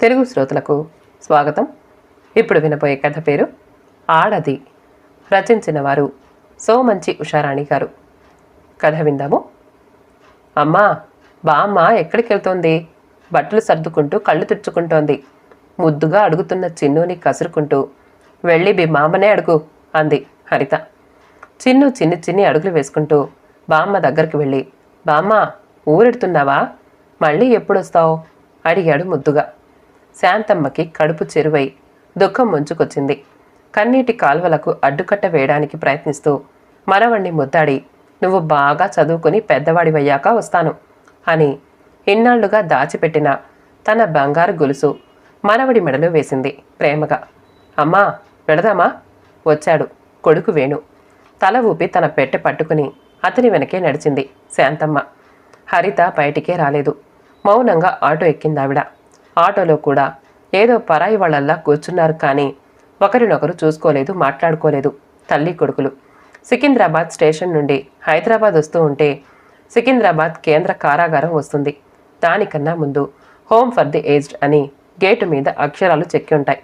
తెలుగు శ్రోతలకు స్వాగతం. ఇప్పుడు వినబోయే కథ పేరు ఆడది రచించిన వారు సోమంచి ఉషారాణి గారు. కథ విందాము. అమ్మా బామ్మ ఎక్కడికి వెళ్తోంది బట్టలు సర్దుకుంటూ కళ్ళు తుడుచుకుంటోంది. ముద్దుగా అడుగుతున్న చిన్నుని కసురుకుంటూ వెళ్ళి మీ మామనే అడుగు అంది హరిత. చిన్ను చిన్ని చిన్ని అడుగులు వేసుకుంటూ బామ్మ దగ్గరికి వెళ్ళి బామ్మ ఊరెడుతున్నావా? మళ్ళీ ఎప్పుడొస్తావు? అడిగాడు ముద్దుగా. శాంతమ్మకి కడుపు చెరువై దుఃఖం ముంచుకొచ్చింది. కన్నీటి కాల్వలకు అడ్డుకట్ట వేయడానికి ప్రయత్నిస్తూ మనవణ్ణి ముద్దాడి నువ్వు బాగా చదువుకుని పెద్దవాడివయ్యాక వస్తాను అని ఇన్నాళ్ళుగా దాచిపెట్టిన తన బంగారు గొలుసు మనవడి మెడలో వేసింది ప్రేమగా. అమ్మా వెళదామా? వచ్చాడు కొడుకు వేణు తల ఊపి తన పెట్టె పట్టుకుని అతని వెనకే నడిచింది శాంతమ్మ. హరిత బయటికే రాలేదు. మౌనంగా ఆటో ఎక్కిందావిడ. ఆటోలో కూడా ఏదో పరాయి వాళ్ళల్లా కూర్చున్నారు కానీ ఒకరినొకరు చూసుకోలేదు మాట్లాడుకోలేదు. తల్లి కొడుకులు. సికింద్రాబాద్ స్టేషన్ నుండి హైదరాబాద్ వస్తూ ఉంటే సికింద్రాబాద్ కేంద్ర కారాగారం వస్తుంది. దానికన్నా ముందు హోమ్ ఫర్ ది ఏజ్డ్ అని గేటు మీద అక్షరాలు చెక్కి ఉంటాయి.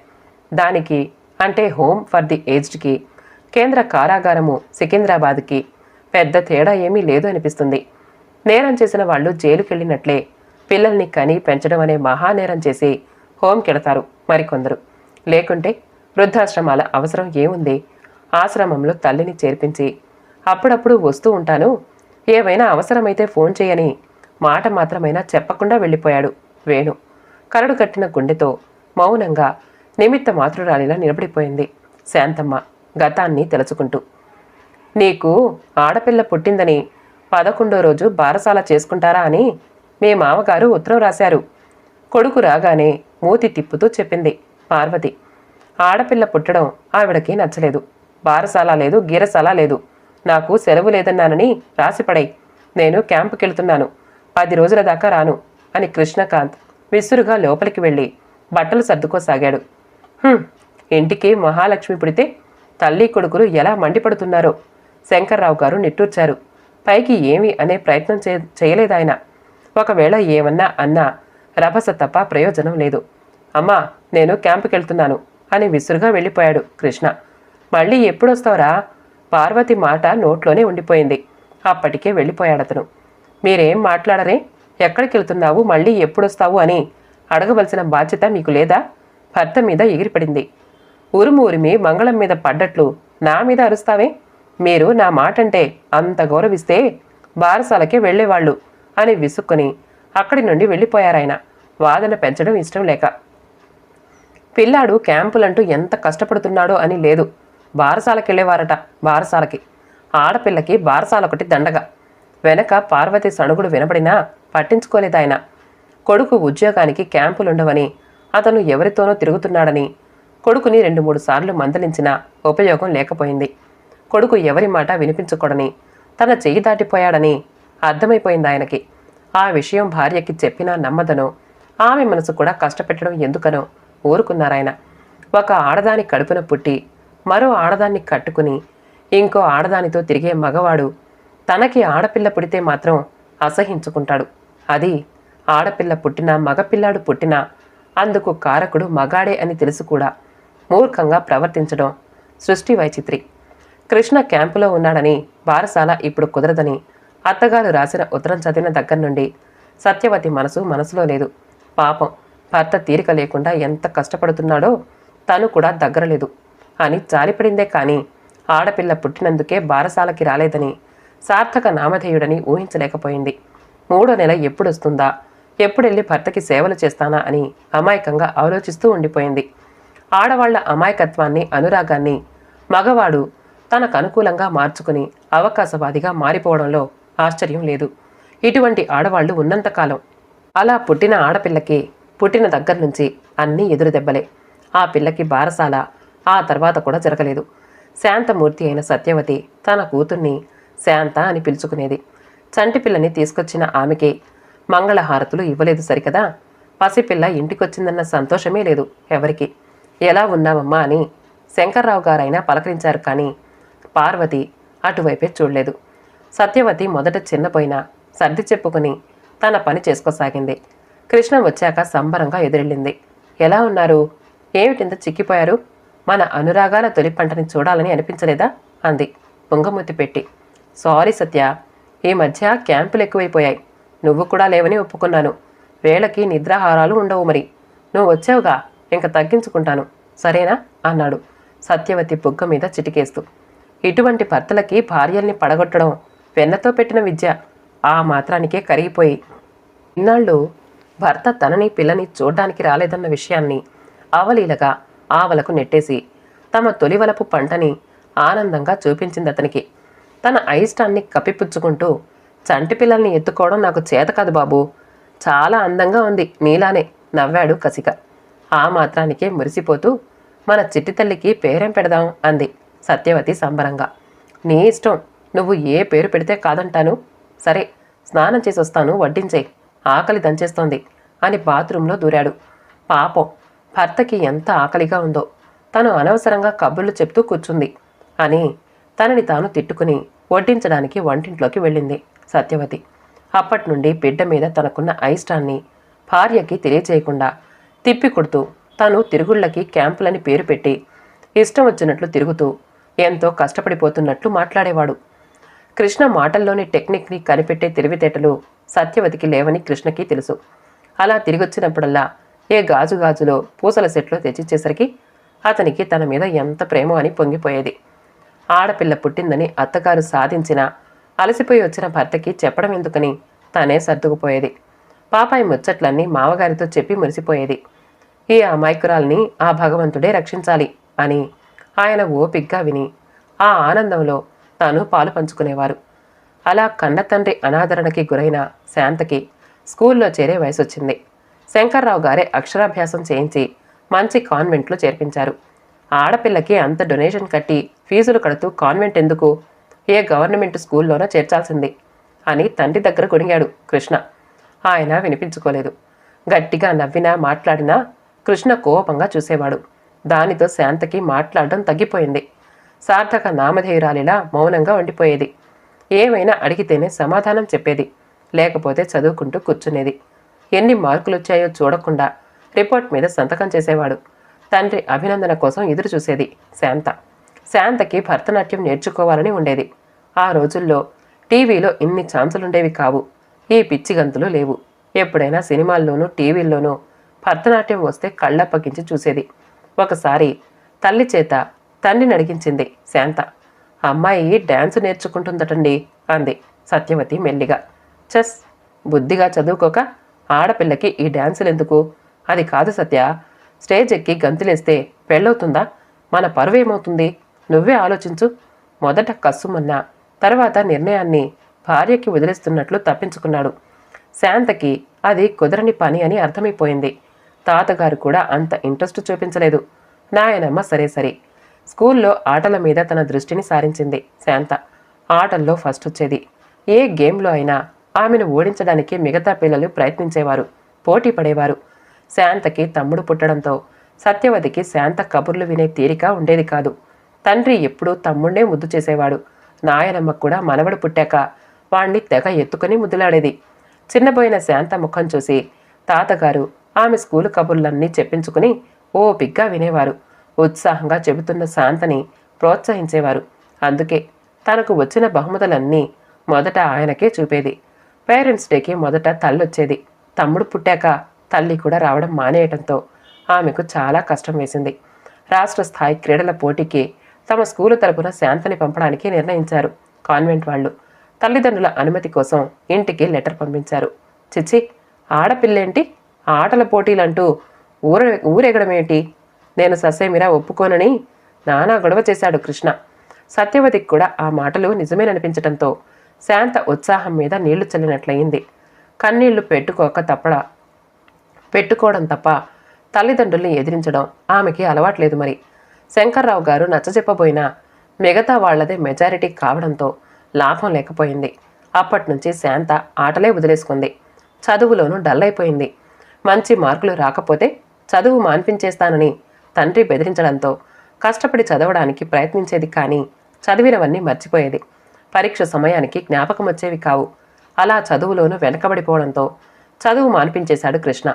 దానికి అంటే హోమ్ ఫర్ ది ఏజ్డ్కి కేంద్ర కారాగారము సికింద్రాబాద్కి పెద్ద తేడా ఏమీ లేదు అనిపిస్తుంది. నేరం చేసిన వాళ్ళు జైలుకెళ్ళినట్లే పిల్లల్ని కని పెంచడం అనే మహానేరం చేసి హోంకెడతారు మరికొందరు. లేకుంటే వృద్ధాశ్రమాల అవసరం ఏముంది? ఆశ్రమంలో తల్లిని చేర్పించి అప్పుడప్పుడు వస్తూ ఉంటాను. ఏవైనా అవసరమైతే ఫోన్ చేయని మాట మాత్రమైనా చెప్పకుండా వెళ్ళిపోయాడు వేణు. కరడు కట్టిన గుండెతో మౌనంగా నిమిత్త మాతృరాలిలా నిలబడిపోయింది శాంతమ్మ గతాన్ని తెలుసుకుంటూ. నీకు ఆడపిల్ల పుట్టిందని పదకొండో రోజు బారసాల చేసుకుంటారా అని మీ మామగారు ఉత్తరం రాశారు. కొడుకు రాగానే మూతి తిప్పుతూ చెప్పింది పార్వతి. ఆడపిల్ల పుట్టడం ఆవిడకి నచ్చలేదు. బారసాల లేదు గీరసాల లేదు. నాకు సెలవు లేదన్నానని రాసిపడై నేను క్యాంపుకెళ్తున్నాను. పది రోజుల దాకా రాను అని కృష్ణకాంత్ విసురుగా లోపలికి వెళ్ళి బట్టలు సర్దుకోసాగాడు. ఇంటికి మహాలక్ష్మి పుడితే తల్లి కొడుకులు ఎలా మండిపడుతున్నారో శంకర్రావు గారు నిట్టూర్చారు. పైకి ఏమి అనే ప్రయత్నం చే చేయలేదాయన. ఒకవేళ ఏమన్నా అన్నా రభస తప్ప ప్రయోజనం లేదు. అమ్మా నేను క్యాంపుకి వెళ్తున్నాను అని విసురుగా వెళ్ళిపోయాడు కృష్ణ. మళ్ళీ ఎప్పుడొస్తావురా? పార్వతి మాట నోట్లోనే ఉండిపోయింది. అప్పటికే వెళ్ళిపోయాడతను. మీరేం మాట్లాడరే? ఎక్కడికి వెళ్తున్నావు మళ్ళీ ఎప్పుడొస్తావు అని అడగవలసిన బాధ్యత మీకు లేదా? భర్త మీద ఎగిరిపడింది. ఉరుము ఉరిమి మంగళం మీద పడ్డట్లు నా మీద అరుస్తావే? మీరు నా మాట అంటే అంత గౌరవిస్తే బారసాలకే వెళ్ళేవాళ్ళు. అని విసుక్కుని అక్కడి నుండి వెళ్ళిపోయారాయన. వాదన పెంచడం ఇష్టం లేక. పిల్లాడు క్యాంపులంటూ ఎంత కష్టపడుతున్నాడో అని లేదు. బారసాలకి వెళ్ళేవారట బారసాలకి. ఆడపిల్లకి బారసాల ఒకటి దండగ. వెనక పార్వతి సణుగుడు వినబడినా పట్టించుకోలేదాయన. కొడుకు ఉద్యోగానికి క్యాంపులుండవని అతను ఎవరితోనో తిరుగుతున్నాడని కొడుకుని రెండు మూడు సార్లు మందలించినా ఉపయోగం లేకపోయింది. కొడుకు ఎవరి మాట వినిపించుకోడని తన చెయ్యి దాటిపోయాడని అర్థమైపోయింది ఆయనకి. ఆ విషయం భార్యకి చెప్పినా నమ్మదనో. ఆమె మనసు కూడా కష్టపెట్టడం ఎందుకనో ఊరుకున్నారాయన. ఒక ఆడదాని కడుపున పుట్టి మరో ఆడదాన్ని కట్టుకుని ఇంకో ఆడదానితో తిరిగే మగవాడు తనకి ఆడపిల్ల పుడితే మాత్రం అసహించుకుంటాడు. అది ఆడపిల్ల పుట్టినా మగపిల్లాడు పుట్టినా అందుకు కారకుడు మగాడే అని తెలుసు కూడా మూర్ఖంగా ప్రవర్తించడం సృష్టి వైచిత్రి. కృష్ణ క్యాంపులో ఉన్నాడని బారసాల ఇప్పుడు కుదరదని అత్తగారు రాసిన ఉత్తరం చదివిన దగ్గర నుండి సత్యవతి మనసు మనసులో లేదు. పాపం భర్త తీరిక లేకుండా ఎంత కష్టపడుతున్నాడో తను కూడా దగ్గరలేదు అని జాలిపడిందే కానీ ఆడపిల్ల పుట్టినందుకే బారసాలకి రాలేదని సార్థక నామధేయుడని ఊహించలేకపోయింది. మూడో నెల ఎప్పుడొస్తుందా? ఎప్పుడెళ్ళి భర్తకి సేవలు చేస్తానా అని అమాయకంగా ఆలోచిస్తూ ఉండిపోయింది. ఆడవాళ్ళ అమాయకత్వాన్ని అనురాగాన్ని మగవాడు తనకు అనుకూలంగా మార్చుకుని అవకాశవాదిగా మారిపోవడంలో ఆశ్చర్యం లేదు. ఇటువంటి ఆడవాళ్ళు ఉన్నంతకాలం అలా పుట్టిన ఆడపిల్లకి పుట్టిన దగ్గర నుంచి అన్నీ ఎదురు దెబ్బలే. ఆ పిల్లకి బారసాల ఆ తర్వాత కూడా జరగలేదు. శాంతమూర్తి అయిన సత్యవతి తన కూతుర్ని శాంత అని పిలుచుకునేది. చంటి పిల్లని తీసుకొచ్చిన ఆమెకి మంగళహారతులు ఇవ్వలేదు సరికదా? పసిపిల్ల ఇంటికొచ్చిందన్న సంతోషమే లేదు ఎవరికి. ఎలా ఉన్నామమ్మా అని శంకర్రావు గారైనా పలకరించారు కానీ పార్వతి అటువైపే చూడలేదు. సత్యవతి మొదట చిన్నపోయినా సర్ది చెప్పుకుని తన పని చేసుకోసాగింది. కృష్ణ వచ్చాక సంబరంగా ఎదురెళ్ళింది. ఎలా ఉన్నారు? ఏమిటింత చిక్కిపోయారు? మన అనురాగాల తొలి పంటని చూడాలని అనిపించలేదా? అంది. బొంగమూతి పెట్టి. సారీ సత్య ఈ మధ్య క్యాంపులు ఎక్కువైపోయాయి. నువ్వు కూడా లేవని ఒప్పుకున్నాను. వేళకి నిద్రాహారాలు ఉండవు మరి. నువ్వు వచ్చావుగా ఇంక తగ్గించుకుంటాను. సరేనా? అన్నాడు సత్యవతి బుగ్గ మీద చిటికేస్తూ. ఇటువంటి భర్తలకి భార్యల్ని పడగొట్టడం వెన్నతో పెట్టిన విద్య ఆ మాత్రానికే కరిగిపోయి. ఇన్నాళ్ళు భర్త తనని పిల్లని చూడ్డానికి రాలేదన్న విషయాన్ని అవలీలగా ఆవలకు నెట్టేసి తమ తొలివలపు పంటని ఆనందంగా చూపించింది అతనికి. తన అయిష్టాన్ని కప్పిపుచ్చుకుంటూ చంటి పిల్లల్ని ఎత్తుకోవడం నాకు చేత కాదు బాబు. చాలా అందంగా ఉంది నీలానే నవ్వాడు కసిక. ఆ మాత్రానికే మురిసిపోతూ మన చిట్టి తల్లికి పేరేం పెడదాం అంది సత్యవతి సంబరంగా. నీ ఇష్టం నువ్వు ఏ పేరు పెడితే కాదంటాను? సరే స్నానం చేసి వస్తాను వడ్డించే. ఆకలి దంచేస్తోంది అని బాత్రూంలో దూరాడు. పాపం భర్తకి ఎంత ఆకలిగా ఉందో. తను అనవసరంగా కబుర్లు చెప్తూ కూర్చుంది అని తనని తాను తిట్టుకుని వడ్డించడానికి వంటింట్లోకి వెళ్ళింది సత్యవతి. అప్పటి నుండి బిడ్డ మీద తనకున్న అయిష్టాన్ని భార్యకి తెలియచేయకుండా తిప్పి కొడుతూ తను తిరుగుళ్ళకి క్యాంపులని పేరు పెట్టి ఇష్టం వచ్చినట్లు తిరుగుతూ ఎంతో కష్టపడిపోతున్నట్లు మాట్లాడేవాడు. కృష్ణ మాటల్లోని టెక్నిక్ని కనిపెట్టే తెలివితేటలు సత్యవతికి లేవని కృష్ణకి తెలుసు. అలా తిరిగొచ్చినప్పుడల్లా ఏ గాజు గాజులో పూసల సెట్లో తెచ్చిచ్చేసరికి అతనికి తన మీద ఎంత ప్రేమో అని పొంగిపోయేది. ఆడపిల్ల పుట్టిందని అత్తగారు సాధించిన అలసిపోయి వచ్చిన భర్తకి చెప్పడం ఎందుకని తానే సర్దుకుపోయేది. పాపాయి ముచ్చట్లన్నీ మావగారితో చెప్పి మురిసిపోయేది. ఈ అమాయకురాల్ని ఆ భగవంతుడే రక్షించాలి అని ఆయన ఓపిగ్గా విని ఆ ఆనందంలో తాను పాలు పంచుకునేవారు. అలా కన్న తండ్రి అనాదరణకి గురైన శాంతకి స్కూల్లో చేరే వయసు వచ్చింది శంకర్రావు గారే అక్షరాభ్యాసం చేయించి మంచి కాన్వెంట్లో చేర్పించారు. ఆడపిల్లకి అంత డొనేషన్ కట్టి ఫీజులు కడుతూ కాన్వెంట్ ఎందుకు? ఏ గవర్నమెంట్ స్కూల్లోనో చేర్చాల్సింది అని తండ్రి దగ్గర కొనిగాడు కృష్ణ. ఆయన వినిపించుకోలేదు. గట్టిగా నవ్వినా మాట్లాడినా కృష్ణ కోపంగా చూసేవాడు. దానితో శాంతకి మాట్లాడడం తగ్గిపోయింది. సార్థక నామధేయురాలిలా మౌనంగా ఉండిపోయేది. ఏమైనా అడిగితేనే సమాధానం చెప్పేది. లేకపోతే చదువుకుంటూ కూర్చునేది. ఎన్ని మార్కులు వచ్చాయో చూడకుండా రిపోర్ట్ మీద సంతకం చేసేవాడు. తండ్రి అభినందన కోసం ఎదురు చూసేది శాంత. శాంతకి భరతనాట్యం నేర్చుకోవాలని ఉండేది. ఆ రోజుల్లో టీవీలో ఇన్ని ఛాన్సులుండేవి కావు. ఈ పిచ్చి గంతులు లేవు. ఎప్పుడైనా సినిమాల్లోనూ టీవీల్లోనూ భరతనాట్యం వస్తే కళ్ళప్పగించి చూసేది. ఒకసారి తల్లి చేత తండ్రిని అడిగించింది శాంత. అమ్మాయి డ్యాన్స్ నేర్చుకుంటుందటండి అంది సత్యవతి మెల్లిగా. చెస్ బుద్ధిగా చదువుకోక ఆడపిల్లకి ఈ డ్యాన్సులు ఎందుకు? అది కాదు సత్య. స్టేజ్ ఎక్కి గంతులేస్తే పెళ్ళవుతుందా? మన పరువేమవుతుంది నువ్వే ఆలోచించు. మొదట కస్సుమన్నా తర్వాత నిర్ణయాన్ని భార్యకి వదిలేస్తున్నట్లు తప్పించుకున్నాడు. శాంతకి అది కుదరని పని అని అర్థమైపోయింది. తాతగారు కూడా అంత ఇంట్రెస్ట్ చూపించలేదు. నాయనమ్మ సరే సరే స్కూల్లో ఆటల మీద తన దృష్టిని సారించింది శాంత. ఆటల్లో ఫస్ట్ వచ్చేది. ఏ గేమ్లో అయినా ఆమెను ఓడించడానికి మిగతా పిల్లలు ప్రయత్నించేవారు పోటీ పడేవారు. శాంతకి తమ్ముడు పుట్టడంతో సత్యవతికి శాంత కబుర్లు వినే తీరిక ఉండేది కాదు. తండ్రి ఎప్పుడూ తమ్ముడే ముద్దు చేసేవాడు. నాయనమ్మ కూడా మనవడు పుట్టాక వాణ్ణి తెగ ఎత్తుకుని ముద్దులాడేది. చిన్నపోయిన శాంత ముఖం చూసి తాతగారు ఆమె స్కూలు కబుర్లన్నీ చెప్పించుకుని ఓపిగ్గా వినేవారు. ఉత్సాహంగా చెబుతున్న శాంతని ప్రోత్సహించేవారు. అందుకే తనకు వచ్చిన బహుమతులన్నీ మొదట ఆయనకే చూపేది. పేరెంట్స్ డేకి మొదట తల్లొచ్చేది. తమ్ముడు పుట్టాక తల్లి కూడా రావడం మానేయటంతో ఆమెకు చాలా కష్టం వేసింది. రాష్ట్ర స్థాయి క్రీడల పోటీకి తమ స్కూలు తరపున శాంతని పంపడానికి నిర్ణయించారు కాన్వెంట్ వాళ్ళు. తల్లిదండ్రుల అనుమతి కోసం ఇంటికి లెటర్ పంపించారు. చిచ్చి ఆడపిల్లేంటి? ఆటల పోటీలంటూ ఊర ఊరెగడమేంటి? నేను ససేమిరా ఒప్పుకోనని నానా గొడవ చేశాడు కృష్ణ. సత్యవతికి కూడా ఆ మాటలు నిజమేననిపించటంతో శాంత ఉత్సాహం మీద నీళ్ళు చల్లినట్లయింది. కన్నీళ్ళు పెట్టుకోక తప్పడ పెట్టుకోవడం తప్ప తల్లిదండ్రుల్ని ఎదిరించడం ఆమెకి అలవాట్లేదు మరి. శంకర్రావు గారు నచ్చజెప్పబోయినా మిగతా వాళ్ళదే మెజారిటీ కావడంతో లాభం లేకపోయింది. అప్పటి నుంచి శాంత ఆటలే వదిలేసుకుంది. చదువులోనూ డల్ అయిపోయింది మంచి మార్కులు రాకపోతే చదువు మాన్పించేస్తానని తండ్రి బెదిరించడంతో కష్టపడి చదవడానికి ప్రయత్నించేది కానీ చదివినవన్నీ మర్చిపోయేది. పరీక్ష సమయానికి జ్ఞాపకం వచ్చేవి కావు. అలా చదువులోనూ వెనకబడిపోవడంతో చదువు మాన్పించేశాడు కృష్ణ.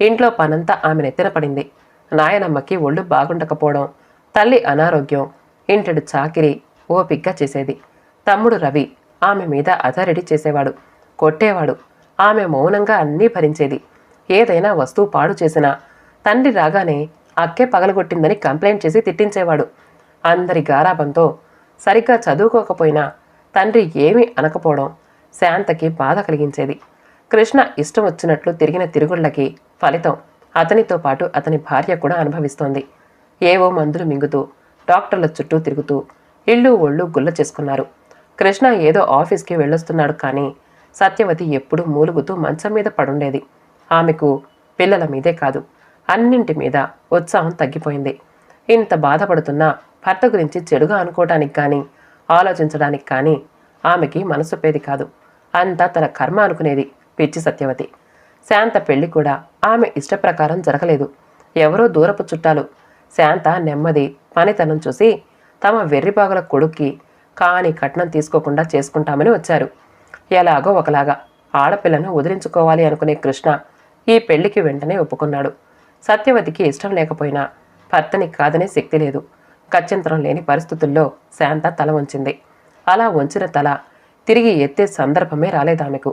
ఇంట్లో పనంతా ఆమె నెత్తిన పడింది. నాయనమ్మకి ఒళ్ళు బాగుండకపోవడం తల్లి అనారోగ్యం ఇంటడు చాకిరి ఓపిగ్గా చేసేది. తమ్ముడు రవి ఆమె మీద అథారిటీ చేసేవాడు కొట్టేవాడు. ఆమె మౌనంగా అన్నీ భరించేది. ఏదైనా వస్తువు పాడు చేసినా తండ్రి రాగానే అక్కే పగలగొట్టిందని కంప్లైంట్ చేసి తిట్టించేవాడు. అందరి గారాబంతో సరిగ్గా చదువుకోకపోయినా తండ్రి ఏమీ అనకపోవడం శాంతకి బాధ కలిగించేది. కృష్ణ ఇష్టం వచ్చినట్లు తిరిగిన తిరుగుళ్ళకి ఫలితం అతనితో పాటు అతని భార్య కూడా అనుభవిస్తోంది. ఏవో మందులు మింగుతూ డాక్టర్ల చుట్టూ తిరుగుతూ ఇళ్ళు ఒళ్ళు గుల్ల చేసుకున్నారు. కృష్ణ ఏదో ఆఫీస్కి వెళ్ళొస్తున్నాడు కానీ సత్యవతి ఎప్పుడూ మూలుగుతూ మంచం మీద పడుండేది. ఆమెకు పిల్లల మీదే కాదు. అన్నింటి మీద ఉత్సాహం తగ్గిపోయింది. ఇంత బాధపడుతున్నా భర్త గురించి చెడుగా అనుకోవటానికి కానీ ఆలోచించడానికి కానీ ఆమెకి మనసొప్పేది కాదు. అంతా తన కర్మ అనుకునేది పిచ్చి సత్యవతి. శాంత పెళ్ళి కూడా ఆమె ఇష్టప్రకారం జరగలేదు. ఎవరో దూరపు చుట్టాలు. శాంత నెమ్మది పనితనం చూసి తమ వెర్రిబాగుల కొడుక్కి కాని కట్నం తీసుకోకుండా చేసుకుంటామని వచ్చారు. ఎలాగో ఒకలాగా ఆడపిల్లను వదిలించుకోవాలి అనుకునే కృష్ణ ఈ పెళ్ళికి వెంటనే ఒప్పుకున్నాడు. సత్యవతికి ఇష్టం లేకపోయినా భర్తని కాదనే శక్తి లేదు. గత్యంతరం లేని పరిస్థితుల్లో శాంత తల వంచింది. అలా వంచిన తల తిరిగి ఎత్తే సందర్భమే రాలేదామెకు.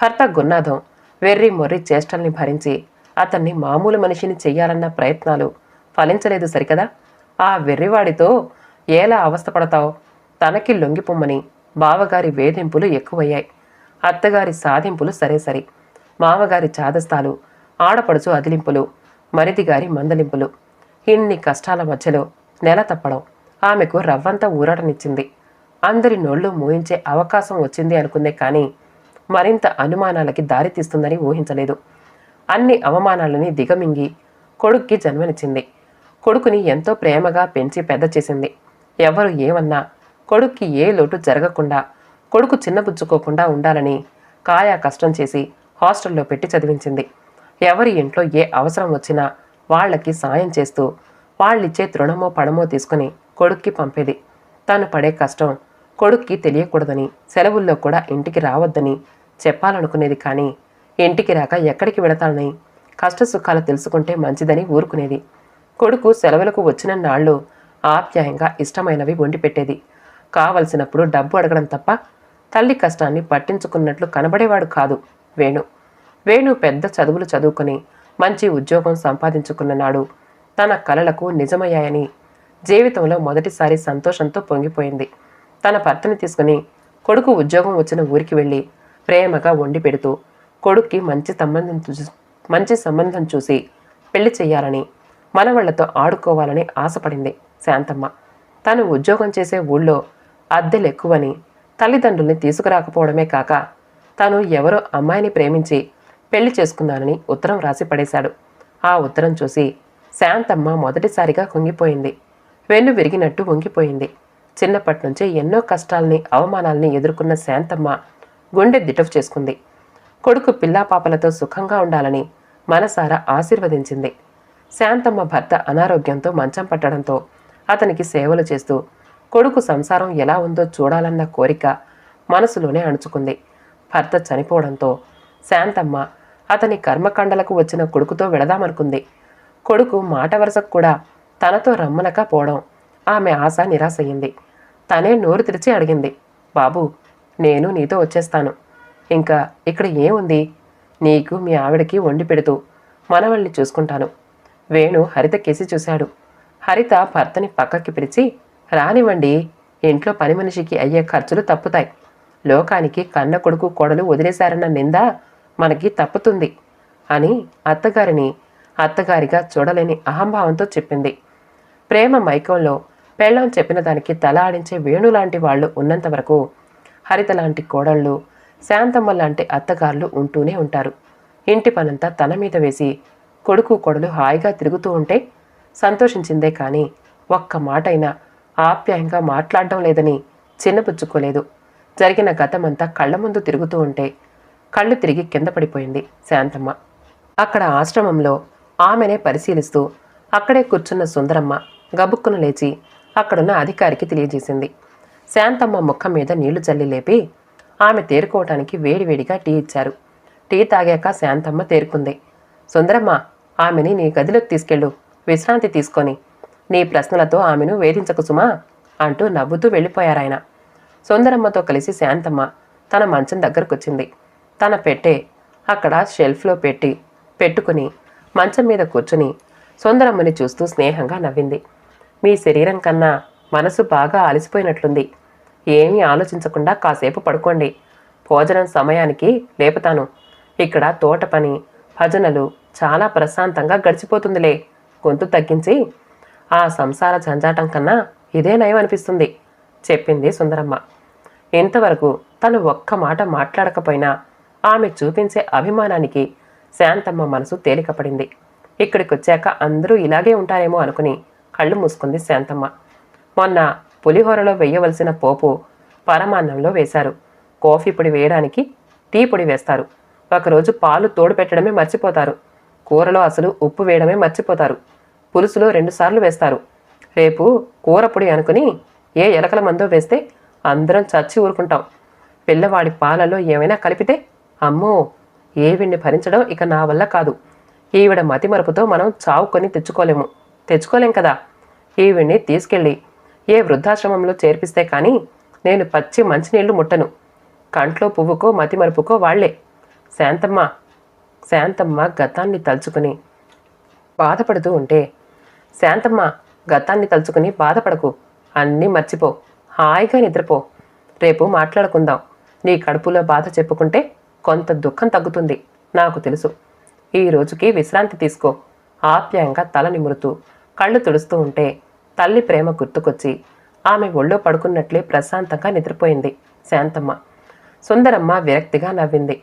భర్త గున్నాదం వెర్రి మొర్రి చేష్టల్ని భరించి అతన్ని మామూలు మనిషిని చెయ్యాలన్న ప్రయత్నాలు ఫలించలేదు సరికదా? ఆ వెర్రివాడితో ఎలా అవస్థపడతావు తనకి లొంగిపొమ్మని బావగారి వేధింపులు ఎక్కువయ్యాయి. అత్తగారి సాధింపులు సరే సరి మామగారి చాదస్తాలు ఆడపడుచు అదిలింపులు మరిదిగారి మందలింపులు. ఇన్ని కష్టాల మధ్యలో నెల తప్పడం ఆమెకు రవ్వంతా ఊరటనిచ్చింది. అందరి నోళ్ళు మూయించే అవకాశం వచ్చింది అనుకుందే కానీ మరింత అనుమానాలకి దారితీస్తుందని ఊహించలేదు. అన్ని అవమానాలని దిగమింగి కొడుక్కి జన్మనిచ్చింది. కొడుకుని ఎంతో ప్రేమగా పెంచి పెద్ద చేసింది. ఎవరు ఏమన్నా కొడుక్కి ఏ లోటు జరగకుండా కొడుకు చిన్నపుచ్చుకోకుండా ఉండాలని కాయా కష్టం చేసి హాస్టల్లో పెట్టి చదివించింది. ఎవరి ఇంట్లో ఏ అవసరం వచ్చినా వాళ్ళకి సాయం చేస్తూ వాళ్ళిచ్చే తృణమో పడమో తీసుకుని కొడుక్కి పంపేది. తాను పడే కష్టం కొడుక్కి తెలియకూడదని సెలవుల్లో కూడా ఇంటికి రావద్దని చెప్పాలనుకునేది కానీ ఇంటికి రాక ఎక్కడికి వెళతానని కష్ట సుఖాలు తెలుసుకుంటే మంచిదని ఊరుకునేది. కొడుకు సెలవులకు వచ్చిన నాళ్ళు ఆప్యాయంగా ఇష్టమైనవి వండిపెట్టేది కావలసినప్పుడు డబ్బు అడగడం తప్ప తల్లి కష్టాన్ని పట్టించుకున్నట్లు కనబడేవాడు కాదు వేణు. వేణు పెద్ద చదువులు చదువుకొని మంచి ఉద్యోగం సంపాదించుకున్న నాడు తన కలలకు నిజమయ్యాయని జీవితంలో మొదటిసారి సంతోషంతో పొంగిపోయింది. తన భర్తని తీసుకుని కొడుకు ఉద్యోగం వచ్చిన ఊరికి వెళ్ళి ప్రేమగా వండి పెడుతూ కొడుక్కి మంచి సంబంధం చూసి మంచి సంబంధం చూసి పెళ్ళి చేయాలని మనవళ్ళతో ఆడుకోవాలని ఆశపడింది శాంతమ్మ. తను ఉద్యోగం చేసే ఊళ్ళో అద్దెలు ఎక్కువని తల్లిదండ్రుల్ని తీసుకురాకపోవడమే కాక తాను ఎవరో అమ్మాయిని ప్రేమించి పెళ్ళి చేసుకున్నానని ఉత్తరం రాసి పడేశాడు. ఆ ఉత్తరం చూసి శాంతమ్మ మొదటిసారిగా కుంగిపోయింది. వెన్ను విరిగినట్టు వంగిపోయింది. చిన్నప్పటి నుంచే ఎన్నో కష్టాల్ని అవమానాల్ని ఎదుర్కొన్న శాంతమ్మ గుండె దిటవు చేసుకుంది. కొడుకు పిల్లాపాపలతో సుఖంగా ఉండాలని మనసారా ఆశీర్వదించింది. శాంతమ్మ భర్త అనారోగ్యంతో మంచం పట్టడంతో అతనికి సేవలు చేస్తూ కొడుకు సంసారం ఎలా ఉందో చూడాలన్న కోరిక మనసులోనే అణుచుకుంది. భర్త చనిపోవడంతో శాంతమ్మ అతని కర్మకండలకు వచ్చిన కొడుకుతో వెళదామనుకుంది. కొడుకు మాట వరుసకు కూడా తనతో రమ్మనక పోవడం ఆమె ఆశ నిరాశయ్యింది. తనే నోరు తెరిచి అడిగింది బాబు నేను నీతో వచ్చేస్తాను. ఇంకా ఇక్కడ ఏముంది? నీకు మీ ఆవిడకి వండి పెడుతూ మనవల్ని చూసుకుంటాను. వేణు హరిత కేసి చూశాడు. హరిత భర్తని పక్కకి పిలిచి రానివ్వండి ఇంట్లో పని మనిషికి అయ్యే ఖర్చులు తప్పుతాయి. లోకానికి కన్న కొడుకు కోడలు వదిలేశారన్న నింద మనకి తప్పుతుంది అని అత్తగారిని అత్తగారిగా చూడలేని అహంభావంతో చెప్పింది. ప్రేమ మైకంలో పెళ్ళం చెప్పిన దానికి తల ఆడించే వేణు లాంటి వాళ్ళు ఉన్నంత వరకు హరిత లాంటి కోడళ్ళు శాంతమ్మ లాంటి అత్తగారులు ఉంటూనే ఉంటారు. ఇంటి పనంతా తన మీద వేసి కొడుకు కొడలు హాయిగా తిరుగుతూ ఉంటే సంతోషించిందే కానీ ఒక్క మాటైనా ఆప్యాయంగా మాట్లాడడం లేదని చిన్నపుచ్చుకోలేదు జరిగిన గతమంతా కళ్ళ ముందు తిరుగుతూ ఉంటే కళ్ళు తిరిగి కింద పడిపోయింది శాంతమ్మ. అక్కడ ఆశ్రమంలో ఆమెనే పరిశీలిస్తూ అక్కడే కూర్చున్న సుందరమ్మ గబుక్కును లేచి అక్కడున్న అధికారికి తెలియజేసింది. శాంతమ్మ ముఖం మీద నీళ్ళు చల్లి లేపి ఆమె తేరుకోవటానికి వేడివేడిగా టీ ఇచ్చారు. టీ తాగాక శాంతమ్మ తేరుకుంది. సుందరమ్మ ఆమెని నీ గదిలోకి తీసుకెళ్ళు. విశ్రాంతి తీసుకొని. నీ ప్రశ్నలతో ఆమెను వేధించకు సుమా అంటూ నవ్వుతూ వెళ్ళిపోయారాయన. సుందరమ్మతో కలిసి శాంతమ్మ తన మంచం దగ్గరకొచ్చింది. తన పెట్టే అక్కడ షెల్ఫ్లో పెట్టి పెట్టుకుని మంచం మీద కూర్చుని సుందరమ్మని చూస్తూ స్నేహంగా నవ్వింది. మీ శరీరం కన్నా మనసు బాగా అలసిపోయినట్లుంది. ఏమీ ఆలోచించకుండా కాసేపు పడుకోండి. భోజనం సమయానికి లేపుతాను. ఇక్కడ తోట పని భజనలు చాలా ప్రశాంతంగా గడిచిపోతుందిలే. గొంతు తగ్గించి ఆ సంసార జంజాటం కన్నా ఇదే నయం అనిపిస్తుంది చెప్పింది సుందరమ్మ. ఇంతవరకు తను ఒక్క మాట మాట్లాడకపోయినా ఆమె చూపించే అభిమానానికి శాంతమ్మ మనసు తేలికపడింది. ఇక్కడికి వచ్చాక అందరూ ఇలాగే ఉంటారేమో అనుకుని కళ్ళు మూసుకుంది శాంతమ్మ. మొన్న పులిహోరలో వేయవలసిన పోపు పరమాన్నంలో వేశారు. కాఫీ పొడి వేయడానికి టీ పొడి వేస్తారు. ఒకరోజు పాలు తోడు పెట్టడమే మర్చిపోతారు. కూరలో అసలు ఉప్పు వేయడమే మర్చిపోతారు. పులుసులో రెండుసార్లు వేస్తారు. రేపు కూర పొడి అనుకుని ఏ ఎలకల మందో వేస్తే అందరం చచ్చి ఊరుకుంటాం. పిల్లవాడి పాలలో ఏమైనా కలిపితే అమ్మో ఏవిడిని భరించడం ఇక నా వల్ల కాదు. ఈవిడ మతిమరుపుతో మనం చావుకొని తెచ్చుకోలేము. తెచ్చుకోలేం కదా? ఈవిడ్ని తీసుకెళ్ళి ఏ వృద్ధాశ్రమంలో చేర్పిస్తే కానీ నేను పచ్చి మంచినీళ్ళు ముట్టను. కంట్లో పువ్వుకో మతిమరుపుకో వాళ్ళే. శాంతమ్మ శాంతమ్మ గతాన్ని తలుచుకుని బాధపడుతూ ఉంటే శాంతమ్మ గతాన్ని తలుచుకుని బాధపడకు. అన్నీ మర్చిపో. హాయిగా నిద్రపో. రేపు మాట్లాడుకుందాం. నీ కడుపులో బాధ చెప్పుకుంటే కొంత దుఃఖం తగ్గుతుంది. నాకు తెలుసు. ఈ రోజుకి విశ్రాంతి తీసుకో. ఆప్యాయంగా తల నిమురుతూ కళ్ళు తుడుస్తూ ఉంటే తల్లి ప్రేమ గుర్తుకొచ్చి ఆమె ఒళ్ళో పడుకున్నట్లే ప్రశాంతంగా నిద్రపోయింది శాంతమ్మ. సుందరమ్మ విరక్తిగా నవ్వింది.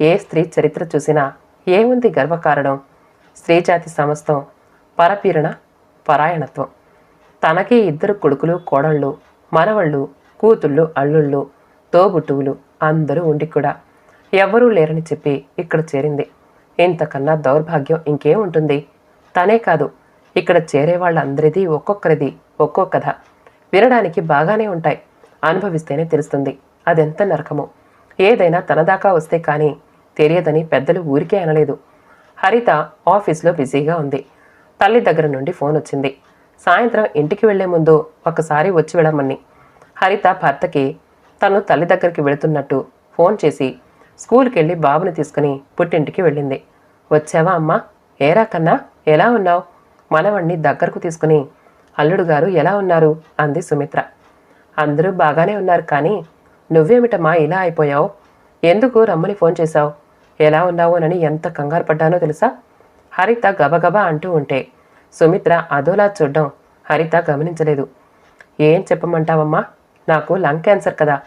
ఏ స్త్రీ చరిత్ర చూసినా ఏముంది గర్వకారణం? స్త్రీజాతి సమస్తం పరపీరణ పరాయణత్వం. తనకి ఇద్దరు కొడుకులు కోడళ్ళు మనవళ్ళు కూతుళ్ళు అల్లుళ్ళు తోబుట్టువులు అందరూ ఉండి కూడా ఎవ్వరూ లేరని చెప్పి ఇక్కడ చేరింది. ఇంతకన్నా దౌర్భాగ్యం ఇంకేం ఉంటుంది? తనే కాదు ఇక్కడ చేరే వాళ్ళందరిది ఒక్కొక్కరిది ఒక్కో కథ. వినడానికి బాగానే ఉంటాయి. అనుభవిస్తేనే తెలుస్తుంది అదెంత నరకమో. ఏదైనా తనదాకా వస్తే కానీ తెలియదని పెద్దలు ఊరికే అనలేదు. హరిత ఆఫీస్లో బిజీగా ఉంది. తల్లి దగ్గర నుండి ఫోన్ వచ్చింది. సాయంత్రం ఇంటికి వెళ్ళే ముందు ఒకసారి వచ్చి వెళ్ళమని. హరిత భర్తకి తను తల్లి దగ్గరికి వెళుతున్నట్టు ఫోన్ చేసి స్కూల్కి వెళ్ళి బాబుని తీసుకుని పుట్టింటికి వెళ్ళింది. వచ్చావా అమ్మా? ఏరా కన్నా? ఎలా ఉన్నావు? మనవణ్ణి దగ్గరకు తీసుకుని అల్లుడు గారు ఎలా ఉన్నారు? అంది సుమిత్ర. అందరూ బాగానే ఉన్నారు కానీ నువ్వేమిటమ్మా ఇలా అయిపోయావు? ఎందుకు రమ్మని ఫోన్ చేశావు? ఎలా ఉన్నావోనని ఎంత కంగారు పడ్డానో తెలుసా? హరిత గబగబా అంటూ ఉంటే. సుమిత్ర అదోలా చూడ్డం హరిత గమనించలేదు. ఏం చెప్పమంటావమ్మా? నాకు లంగ్ క్యాన్సర్ కదా.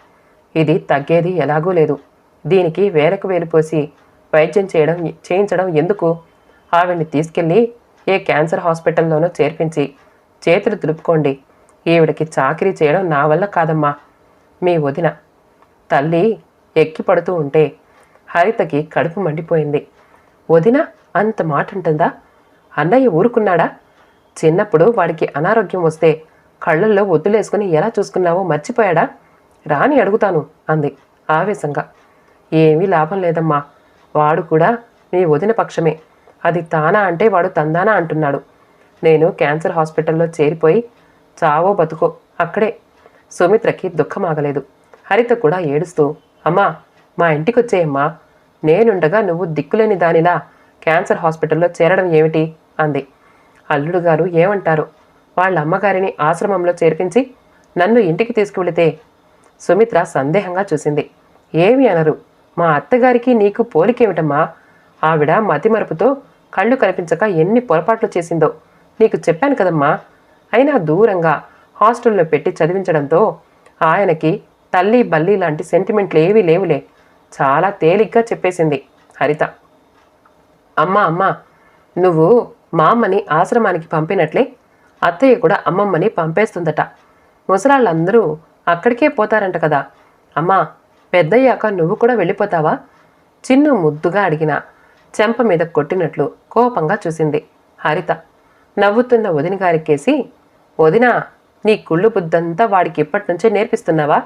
ఇది తగ్గేది ఎలాగూ లేదు. దీనికి వేలకు వేలు పోసి వైద్యం చేయడం చేయించడం ఎందుకు? ఆవిడ్ని తీసుకెళ్ళి ఏ క్యాన్సర్ హాస్పిటల్లోనో చేర్పించి చేతులు దులుపుకోండి. ఈవిడకి చాకరీ చేయడం నా వల్ల కాదమ్మా. మీ వదిన తల్లి ఎక్కి పడుతూ ఉంటే హరితకి కడుపు మండిపోయింది. వదిన అంత మాట ఉంటుందా అన్నయ్య ఊరుకున్నాడా? చిన్నప్పుడు వాడికి అనారోగ్యం వస్తే కళ్ళల్లో ఒత్తులేసుకుని ఎలా చూసుకున్నావో మర్చిపోయాడా? రాని అడుగుతాను అంది ఆవేశంగా. ఏమీ లాభం లేదమ్మా. వాడు కూడా మీ వదిన పక్షమే. అది తానా అంటే వాడు తందానా అంటున్నాడు. నేను క్యాన్సర్ హాస్పిటల్లో చేరిపోయి చావో బతుకో అక్కడే. సుమిత్రకి దుఃఖం ఆగలేదు హరిత కూడా ఏడుస్తూ అమ్మా మా ఇంటికి వచ్చేయమ్మా నేనుండగా నువ్వు దిక్కులేని దానిలా క్యాన్సర్ హాస్పిటల్లో చేరడం ఏమిటి? అంది. అల్లుడు గారు ఏమంటారు? వాళ్ళ అమ్మగారిని ఆశ్రమంలో చేర్పించి నన్ను ఇంటికి తీసుకువెళితే? సుమిత్ర సందేహంగా చూసింది. ఏమి అనరు. మా అత్తగారికి నీకు పోలికేమిటమ్మా? ఆవిడ మతిమరుపుతో కళ్ళు కనిపించక ఎన్ని పొరపాట్లు చేసిందో నీకు చెప్పాను కదమ్మా. అయినా దూరంగా హాస్టల్లో పెట్టి చదివించడంతో ఆయనకి తల్లి బల్లి లాంటి సెంటిమెంట్లు ఏవీ లేవులే. చాలా తేలిగ్గా చెప్పేసింది హరిత. అమ్మా అమ్మా నువ్వు మా అమ్మని ఆశ్రమానికి పంపినట్లే. అత్తయ్య కూడా అమ్మమ్మని పంపేస్తుందట. ముసలాళ్ళందరూ అక్కడికే పోతారంట కదా. అమ్మా పెద్దయ్యాక నువ్వు కూడా వెళ్ళిపోతావా? చిన్ను ముద్దుగా అడిగిన. చెంప మీద కొట్టినట్లు కోపంగా చూసింది హరిత. నవ్వుతున్న వదిన గారికేసి వదినా నీ కుళ్ళు బుద్ధంతా వాడికి ఇప్పటి నుంచే నేర్పిస్తున్నావా?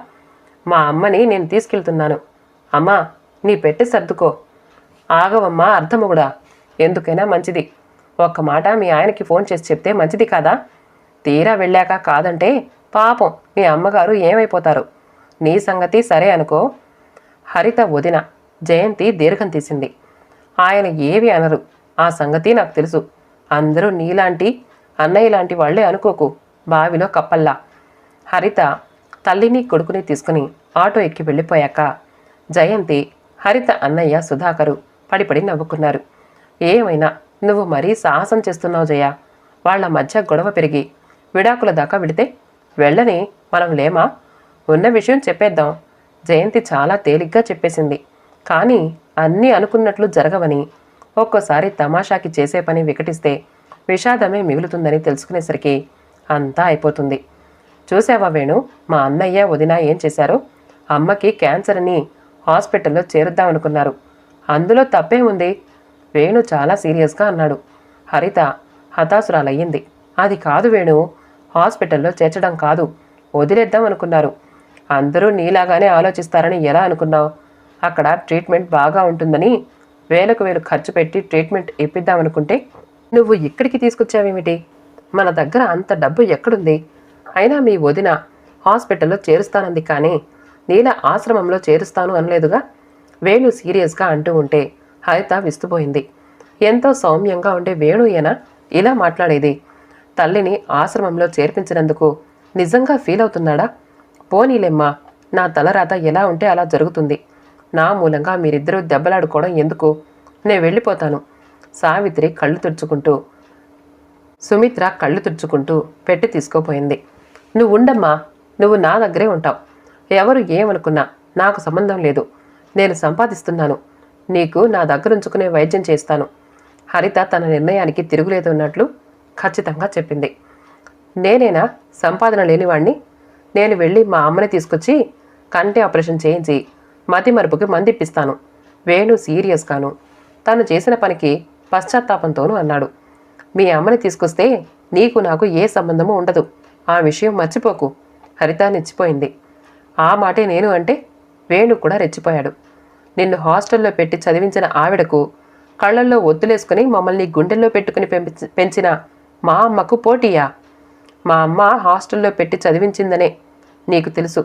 మా అమ్మని నేను తీసుకెళ్తున్నాను. అమ్మా నీ పెట్టి సర్దుకో. ఆగవమ్మా అర్థమగుడా ఎందుకైనా మంచిది. ఒక్క మాట మీ ఆయనకి ఫోన్ చేసి చెప్తే మంచిది కాదా? తీరా వెళ్ళాక కాదంటే పాపం మీ అమ్మగారు ఏమైపోతారు? నీ సంగతి సరే అనుకో. హరిత వదిన జయంతి దీర్ఘం తీసింది. ఆయన ఏవి అనరు. ఆ సంగతి నాకు తెలుసు. అందరూ నీలాంటి అన్నయ్య లాంటి వాళ్ళే అనుకోకు. బావిలో కప్పల్లా. హరిత తల్లిని కొడుకుని తీసుకుని ఆటో ఎక్కి వెళ్ళిపోయాక జయంతి హరిత అన్నయ్య సుధాకరు పడిపడి నవ్వుకున్నారు. ఏమైనా నువ్వు మరీ సాహసం చేస్తున్నావు జయ? వాళ్ళ మధ్య గొడవ పెరిగి విడాకుల దాకా విడితే వెళ్ళని మనం లేమా? ఉన్న విషయం చెప్పేద్దాం. జయంతి చాలా తేలిగ్గా చెప్పేసింది. కానీ అన్నీ అనుకున్నట్లు జరగవని ఒక్కోసారి తమాషాకి చేసే పని వికటిస్తే విషాదమే మిగులుతుందని తెలుసుకునేసరికి అంతా అయిపోతుంది. చూసావా వేణు మా అన్నయ్య వదిన ఏం చేశారు? అమ్మకి క్యాన్సర్ అని హాస్పిటల్లో చేరుద్దామనుకున్నారు. అందులో తప్పే ఉంది. వేణు చాలా సీరియస్గా అన్నాడు. హరిత హతాసురాలయ్యింది అది కాదు వేణు హాస్పిటల్లో చేర్చడం కాదు వదిలేద్దాం అనుకున్నారు అందరూ నీలాగానే ఆలోచిస్తారని ఎలా అనుకున్నావు? అక్కడ ట్రీట్మెంట్ బాగా ఉంటుందని వేలకు వేలు ఖర్చు పెట్టి ట్రీట్మెంట్ ఇప్పిద్దామనుకుంటే నువ్వు ఇక్కడికి తీసుకొచ్చావేమిటి? మన దగ్గర అంత డబ్బు ఎక్కడుంది? అయినా మీ వదిన హాస్పిటల్లో చేరుస్తానంది కానీ నీల ఆశ్రమంలో చేరుస్తాను అనలేదుగా? వేణు సీరియస్గా అంటూ ఉంటే హరిత విస్తుపోయింది. ఎంతో సౌమ్యంగా ఉండే వేణు ఈయన ఇలా మాట్లాడేది. తల్లిని ఆశ్రమంలో చేర్పించినందుకు నిజంగా ఫీల్ అవుతున్నాడా పోనీలేమ్మా నా తలరాత ఎలా ఉంటే అలా జరుగుతుంది. నా మూలంగా మీరిద్దరూ దెబ్బలాడుకోవడం ఎందుకు? నేను వెళ్ళిపోతాను. సావిత్రి కళ్ళు తుడుచుకుంటూ సుమిత్ర కళ్ళు తుడుచుకుంటూ పెట్టి తీసుకోపోయింది. నువ్వు ఉండమ్మా నువ్వు నా దగ్గరే ఉంటావు. ఎవరు ఏమనుకున్నా నాకు సంబంధం లేదు. నేను సంపాదిస్తున్నాను. నీకు నా దగ్గర ఉంచుకునే వైద్యం చేస్తాను. హరిత తన నిర్ణయానికి తిరుగులేదు అన్నట్లు ఖచ్చితంగా చెప్పింది. నేనేనా సంపాదన లేనివాణ్ణి? నేను వెళ్ళి మా అమ్మని తీసుకొచ్చి కంటి ఆపరేషన్ చేయించి మతి మరుపుకి మందిప్పిస్తాను. వేణు సీరియస్గాను తను చేసిన పనికి పశ్చాత్తాపంతోనూ అన్నాడు. మీ అమ్మని తీసుకొస్తే నీకు నాకు ఏ సంబంధము ఉండదు. ఆ విషయం మర్చిపోకు. హరిత నిచ్చిపోయింది. ఆ మాటే నేను అంటే వేణు కూడా రెచ్చిపోయాడు. నిన్ను హాస్టల్లో పెట్టి చదివించిన ఆవిడకు కళ్ళల్లో ఒత్తులేసుకుని మమ్మల్ని గుండెల్లో పెట్టుకుని పెంచిన మా అమ్మకు పోటీయా? మా అమ్మ హాస్టల్లో పెట్టి చదివించిందనే నీకు తెలుసు.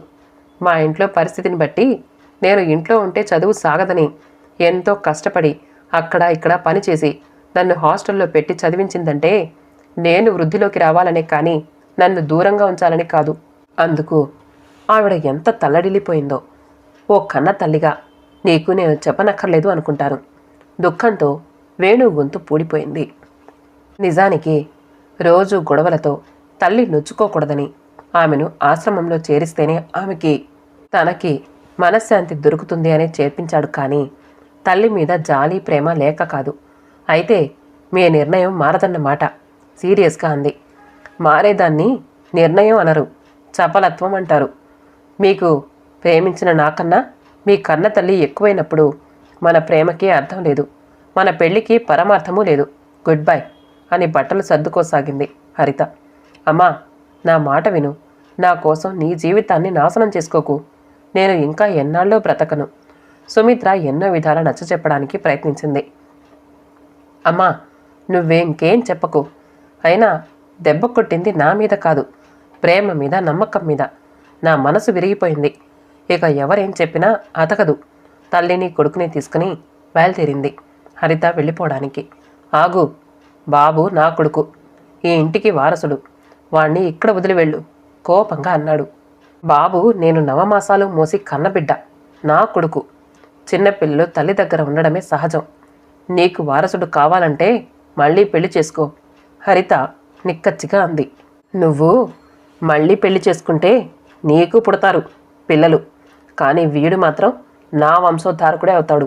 మా ఇంట్లో పరిస్థితిని బట్టి నేను ఇంట్లో ఉంటే చదువు సాగదని ఎంతో కష్టపడి అక్కడ ఇక్కడ పనిచేసి నన్ను హాస్టల్లో పెట్టి చదివించిందంటే నేను వృద్ధిలోకి రావాలనే కానీ నన్ను దూరంగా ఉంచాలని కాదు. అందుకు ఆవిడ ఎంత తల్లడిల్లిపోయిందో. ఓ కన్న తల్లిగా నీకు నేను చెప్పనక్కర్లేదు అనుకుంటాను. దుఃఖంతో వేణు గొంతు పూడిపోయింది. నిజానికి రోజు గొడవలతో తల్లి నొచ్చుకోకూడదని ఆమెను ఆశ్రమంలో చేరిస్తేనే ఆమెకి తనకి మనశ్శాంతి దొరుకుతుంది అని చేర్పించాడు కానీ తల్లి మీద జాలి ప్రేమ లేక కాదు. అయితే మీ నిర్ణయం మారదన్నమాట. సీరియస్గా అంది. మారేదాన్ని నిర్ణయం అనరు చపలత్వం అంటారు. మీకు ప్రేమించిన నాకన్నా మీ కన్న తల్లి ఎక్కువైనప్పుడు మన ప్రేమకి అర్థం లేదు. మన పెళ్ళికి పరమార్థము లేదు. గుడ్ బై అని బట్టలు సర్దుకోసాగింది హరిత. అమ్మా నా మాట విను. నా కోసం నీ జీవితాన్ని నాశనం చేసుకోకు. నేను ఇంకా ఎన్నాళ్ళో బ్రతకను. సుమిత్ర ఎన్నో విధాల నచ్చ చెప్పడానికి ప్రయత్నించింది. అమ్మా నువ్వేంకేం చెప్పకు. అయినా దెబ్బ కొట్టింది నా మీద కాదు ప్రేమ మీద నమ్మకం మీద. నా మనసు విరిగిపోయింది. ఇక ఎవరేం చెప్పినా అతకదు. తల్లిని కొడుకుని తీసుకుని బయలుదేరింది హరిత వెళ్ళిపోవడానికి. ఆగు బాబు నా కొడుకు. ఈ ఇంటికి వారసుడు. వాణ్ణి ఇక్కడ వదిలి వెళ్ళు కోపంగా అన్నాడు. బాబు నేను నవమాసాలు మోసి కన్నబిడ్డ నా కొడుకు. చిన్నపిల్లలు తల్లి దగ్గర ఉండడమే సహజం. నీకు వారసుడు కావాలంటే మళ్ళీ పెళ్ళి చేసుకో హరిత నిక్కచ్చిగా అంది. నువ్వు మళ్ళీ పెళ్ళి చేసుకుంటే నీకు పుడతారు పిల్లలు కానీ వీడు మాత్రం నా వంశోద్ధారకుడే అవుతాడు.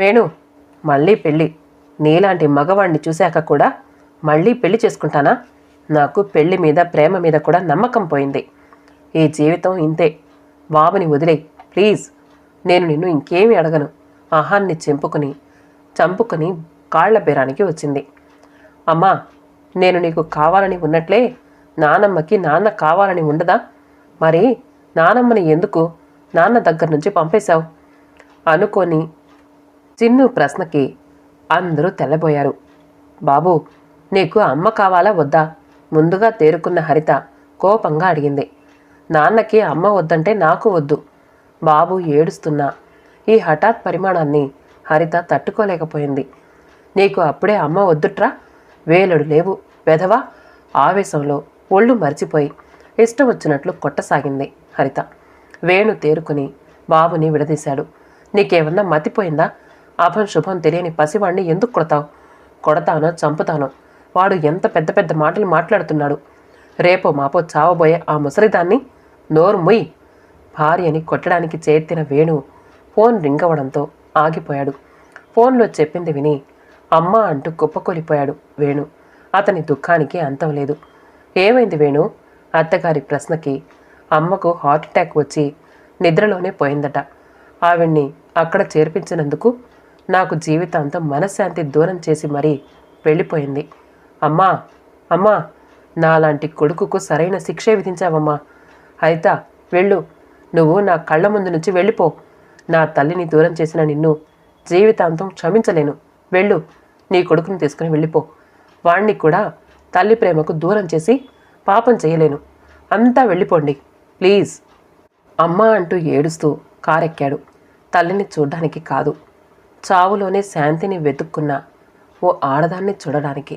వేణు మళ్ళీ పెళ్ళి నీలాంటి మగవాణ్ణి చూశాక కూడా మళ్ళీ పెళ్ళి చేసుకుంటానా? నాకు పెళ్ళి మీద ప్రేమ మీద కూడా నమ్మకం పోయింది. ఈ జీవితం ఇంతే. బాబుని వదిలే ప్లీజ్. నేను నిన్ను ఇంకేమి అడగను. ఆహాన్ని చెంపుకుని చంపుకుని కాళ్ళ బేరానికి వచ్చింది. అమ్మా నేను నీకు కావాలని ఉన్నట్లే నానమ్మకి నాన్న కావాలని ఉండదా? మరి నానమ్మని ఎందుకు నాన్న దగ్గర నుంచి పంపేశావు? అనుకొని చిన్ను ప్రశ్నకి అందరూ తెల్లబోయారు. బాబు నీకు అమ్మ కావాలా వద్దా? ముందుగా తేరుకున్న హరిత కోపంగా అడిగింది. నాన్నకి అమ్మ వద్దంటే నాకు వద్దు. బాబు ఏడుస్తున్నా. ఈ హఠాత్ పరిమాణాన్ని హరిత తట్టుకోలేకపోయింది. నీకు అప్పుడే అమ్మ వద్దుట్రా? వేలుడు లేవు. వెధవా? ఆవేశంలో ఒళ్ళు మరిచిపోయి ఇష్టం వచ్చినట్లు కొట్టసాగింది హరిత. వేణు తేరుకుని బాబుని విడదీశాడు. నీకేమన్నా మతిపోయిందా? అభం శుభం తెలియని పసివాణ్ణి ఎందుకు కొడతావు? కొడతానో చంపుతానో వాడు ఎంత పెద్ద పెద్ద మాటలు మాట్లాడుతున్నాడు. రేపో మాపో చావబోయే ఆ ముసలిదాన్ని నోరు ముయ్. భార్యని కొట్టడానికి చేర్తిన వేణు ఫోన్ రింగ్ అవ్వడంతో ఆగిపోయాడు. ఫోన్లో చెప్పింది విని అమ్మ అంటూ కుప్పకొలిపోయాడు వేణు. అతని దుఃఖానికి అంతం లేదు. ఏమైంది వేణు? అత్తగారి ప్రశ్నకి అమ్మకు హార్ట్ అటాక్ వచ్చి నిద్రలోనే పోయిందట. ఆవిడ్ని అక్కడ చేర్పించినందుకు నాకు జీవితాంతం మనశ్శాంతి దూరం చేసి మరీ వెళ్ళిపోయింది. అమ్మా అమ్మా నాలాంటి కొడుకుకు సరైన శిక్షే విధించావమ్మా. అయితే వెళ్ళు. నువ్వు నా కళ్ళ ముందు నుంచి వెళ్ళిపో. నా తల్లిని దూరం చేసిన నిన్ను జీవితాంతం క్షమించలేను. వెళ్ళు. నీ కొడుకుని తీసుకుని వెళ్ళిపో. వాణ్ణి కూడా తల్లి ప్రేమకు దూరం చేసి పాపం చేయలేను. అంతా వెళ్ళిపోండి. ప్లీజ్. అమ్మ అంటూ ఏడుస్తూ కారెక్కాడు. తల్లిని చూడ్డానికి కాదు. చావులోనే శాంతిని వెతుక్కున్న ఓ ఆడదాన్ని చూడడానికి.